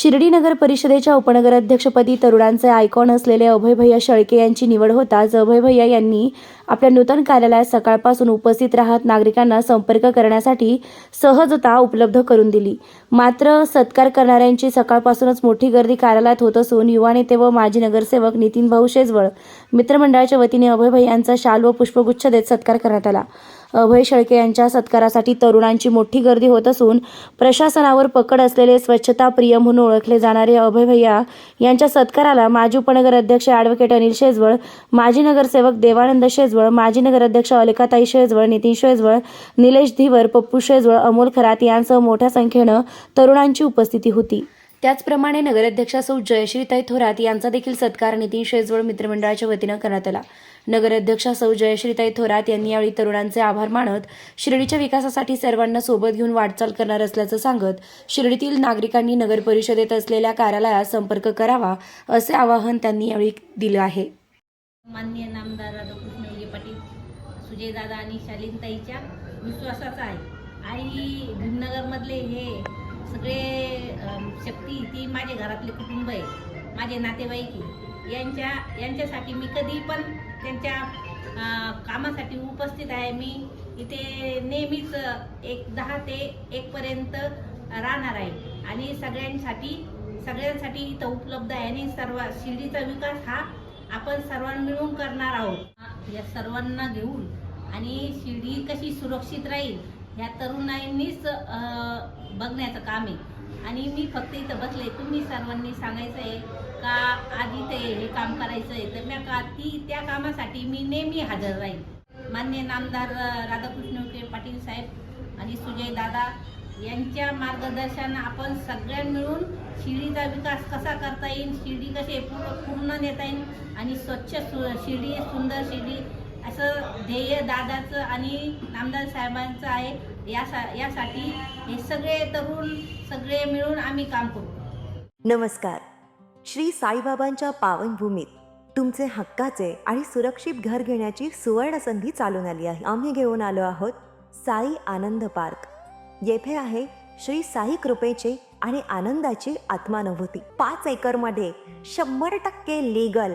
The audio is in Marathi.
शिर्डी नगर परिषदेच्या उपनगराध्यक्षपदी तरुणांचे आयकॉन असलेले अभय भैया शेळके यांची निवड होताच अभय भैया यांनी आपल्या नूतन कार्यालयात सकाळपासून उपस्थित राहत नागरिकांना संपर्क करण्यासाठी सहजता उपलब्ध करून दिली. मात्र सत्कार करणाऱ्यांची सकाळपासूनच मोठी गर्दी कार्यालयात होत असून युवा नेते व माजी नगरसेवक नितीन भाऊ शेजवळ मित्रमंडळाच्या वतीने अभय भैयांचा शाल व पुष्पगुच्छ देत सत्कार करण्यात आला. अभय शेळके यांच्या सत्कारासाठी तरुणांची मोठी गर्दी होत असून प्रशासनावर पकड असलेले स्वच्छता प्रिय म्हणून ओळखले जाणारे अभय भैया यांच्या सत्काराला माजी उपनगर अध्यक्ष ॲडव्होकेट अनिल शेजवळ माजी नगरसेवक देवानंद शेजवळ माजी नगराध्यक्ष अलकाताई शेजवळ नितीन शेजवळ निलेश धीवर पप्पू शेजवळ अमोल खरात यांसह मोठ्या संख्येनं तरुणांची उपस्थिती होती. त्याचप्रमाणे नगराध्यक्षा सौ जयश्रीताई थोरात यांचा देखील सत्कार नितीन शेजवळ मित्रमंडळाच्या वतीनं करण्यात आला. नगराध्यक्षा सौ जयश्रीताई थोरात यांनी यावेळी तरुणांचे आभार मानत शिर्डीच्या विकासासाठी सर्वांना सोबत घेऊन वाटचाल करणार असल्याचं सांगत शिर्डीतील नागरिकांनी नगर परिषदेत असलेल्या कार्यालयात संपर्क करावा असे आवाहन त्यांनी यावेळी दिलं आहे. मान्य नामदार राधाकृष्ण विजय पाटील सुजयदादा आणि शालीनताईच्या विश्वासाचा आहे. आणि भीमनगरमधले हे सगळे शक्ती ती माझे घरातले कुटुंब आहे. माझे नातेवाईक आहे. यांच्या यांच्यासाठी मी कधी पण त्यांच्या कामासाठी उपस्थित आहे. मी इथे नेहमीच एक दहा ते एकपर्यंत राहणार आहे. आणि सगळ्यांसाठी सगळ्यांसाठी इथं उपलब्ध आहे. आणि सर्व शिर्डीचा विकास हा आपण सर्वांना मिळून करणार आहोत. या सर्वांना घेऊन आणि शिर्डी कशी सुरक्षित राहील ह्या तरुणाईंनीच बघण्याचं काम आहे. आणि मी फक्त इथं बसले. तुम्ही सर्वांनी सांगायचं आहे का आज इथे हे काम करायचं आहे तर मी का ती त्या कामासाठी मी नेहमी हजर राहील मान्य नामदार राधाकृष्ण विखे पाटील साहेब आणि सुजय दादा यांच्या मार्गदर्शन आपण सगळ्या मिळून शिर्डीचा विकास कसा करता येईल शिर्डी कशी पूर्ण पूर्ण नेता येईल आणि स्वच्छ सु शिर्डी सुंदर शिर्डी असं ध्येय दादाचं आणि नामदार साहेबांचं आहे यासा यासाठी हे सगळे तरुण सगळे मिळून आम्ही काम करू नमस्कार. श्री साईबाबांच्या पावनभूमीत तुमचे हक्काचे आणि सुरक्षित घर घेण्याची सुवर्ण संधी चालून आली आहे. आम्ही घेऊन आलो आहोत साई आनंद पार्क. येथे आहे श्री साई कृपेचे आणि आनंदाची आत्मानुभूती. पाच एकरमध्ये शंभर टक्के लीगल